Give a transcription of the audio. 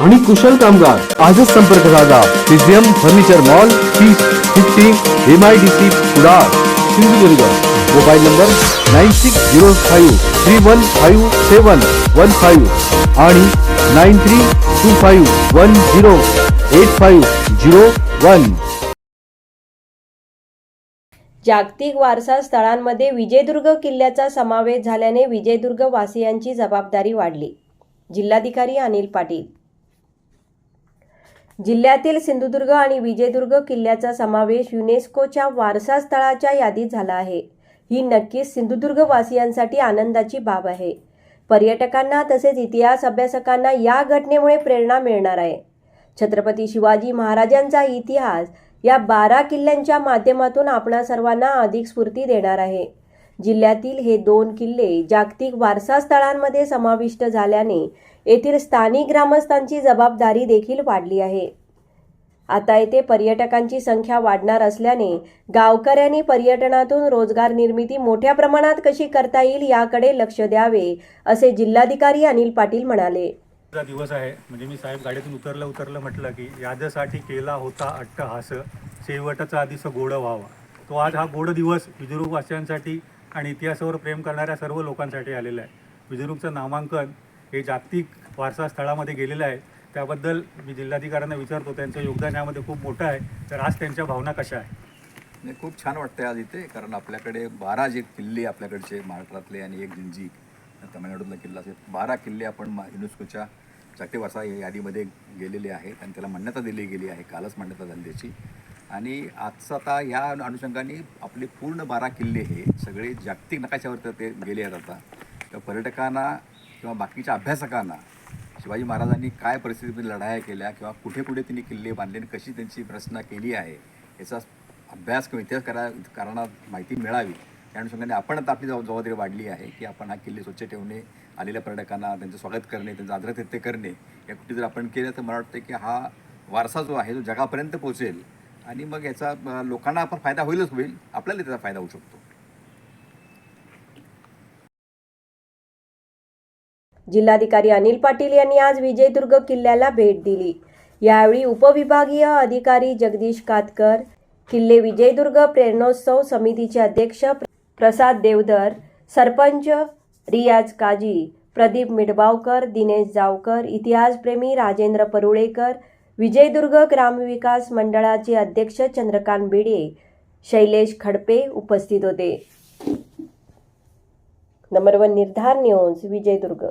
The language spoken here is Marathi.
आणि कुशल कामगार. आजच संपर्क साधा. पिझियम फर्निचर मॉल तीस fifty M I D C Kudal Sindhudurg. Mobile number nine six zero five three one five seven one five आणि nine three two five one zero eight five zero one. जागतिक वारसा स्थळांमध्ये विजयदुर्ग किल्ल्याचा समावेश झाल्याने विजयदुर्ग वासियांची जबाबदारी वाढली. जिल्हाधिकारी अनिल पाटील. जिल्ह्यातील सिंधुदुर्ग आणि विजयदुर्ग किल्ल्याचा समावेश युनेस्कोच्या वारसा स्थळाच्या यादीत झाला आहे. ही नक्कीच सिंधुदुर्ग वासियांसाठी आनंदाची बाब आहे. पर्यटकांना तसेच इतिहास अभ्यासकांना या घटनेमुळे प्रेरणा मिळणार आहे. छत्रपती शिवाजी महाराजांचा इतिहास या बारा किल्ल्यांच्या माध्यमातून आपणा सर्वांना अधिक स्फूर्ती देणार आहे. जिल्ह्यातील हे दोन किल्ले जागतिक वारसा स्थळांमध्ये समाविष्ट झाल्याने येथील स्थानिक ग्रामस्थांची जबाबदारी देखील वाढली आहे. आता येथे पर्यटकांची संख्या वाढणार असल्याने गावकऱ्यांनी पर्यटनातून रोजगार निर्मिती मोठ्या प्रमाणात कशी करता येईल याकडे लक्ष द्यावे असे जिल्हाधिकारी अनिल पाटील म्हणाले. दिवस आहे. म्हणजे मी साहेब गाडीतून उतरलं उतरलं म्हटलं की यादसाठी केला होता अट्टहास. शेवटचा आधीच गोड व्हावा. तो आज हा गोड दिवस विदुर्गवासियांसाठी आणि इतिहासावर प्रेम करणाऱ्या सर्व लोकांसाठी आलेलं आहे. विदुर्गचं नामांकन हे जागतिक वारसा स्थळामध्ये गेलेलं आहे. त्याबद्दल मी जिल्हाधिकाऱ्यांना विचारतो त्यांचं योगदान यामध्ये खूप मोठं आहे. तर आज त्यांच्या भावना कशा आहे नाही खूप छान वाटतं आज इथे कारण आपल्याकडे बारा जे किल्ले आपल्याकडचे महाराष्ट्रातले आणि एक जिंजी तमिळनाडूतला किल्ला असे बारा किल्ले आपण मा- युनेस्कोच्या जागतिक वारसा या यादीमध्ये गेलेले आहेत आणि त्याला मान्यता दिली गेली आहे कालच मान्यता झाली त्याची. आणि आजचं आता ह्या अनुषंगाने आपले पूर्ण बारा किल्ले हे सगळे जागतिक नकाशावर तर ते गेले आहेत आता. तर पर्यटकांना किंवा बाकीच्या अभ्यासकांना शिवाजी महाराजांनी काय परिस्थितीमध्ये लढाया केल्या किंवा कुठे कुठे त्यांनी किल्ले बांधले आणि कशी त्यांची रचना केली आहे याचा अभ्यास किंवा इतिहास करा कारणात माहिती मिळावी. त्या अनुषंगाने आपण आता आपली जबाब- जबाबदारी वाढली आहे की आपण हा किल्ले स्वच्छ ठेवणे आलेल्या पर्यटकांना त्यांचं स्वागत करणे त्यांचं आदरातिथ्य करणे या कुठे जर आपण केलं तर मला वाटतं की हा वारसा जो आहे तो जगापर्यंत पोहोचेल. आणि मग याचा लोकांना आपण फायदा होईलच होईल. आपल्याला त्याचा फायदा होऊ शकतो. जिल्हाधिकारी अनिल पाटील यांनी आज विजयदुर्ग किल्ल्याला भेट दिली. यावेळी उपविभागीय अधिकारी जगदीश कातकर किल्ले विजयदुर्ग प्रेरणोत्सव समितीचे अध्यक्ष प्रसाद देवधर सरपंच रियाज काजी प्रदीप मिडबावकर दिनेश जावकर इतिहासप्रेमी राजेंद्र परुळेकर विजयदुर्ग ग्रामविकास मंडळाचे अध्यक्ष चंद्रकांत बिडे शैलेश खडपे उपस्थित होते. Number one Nirdhar news Vijaydurg.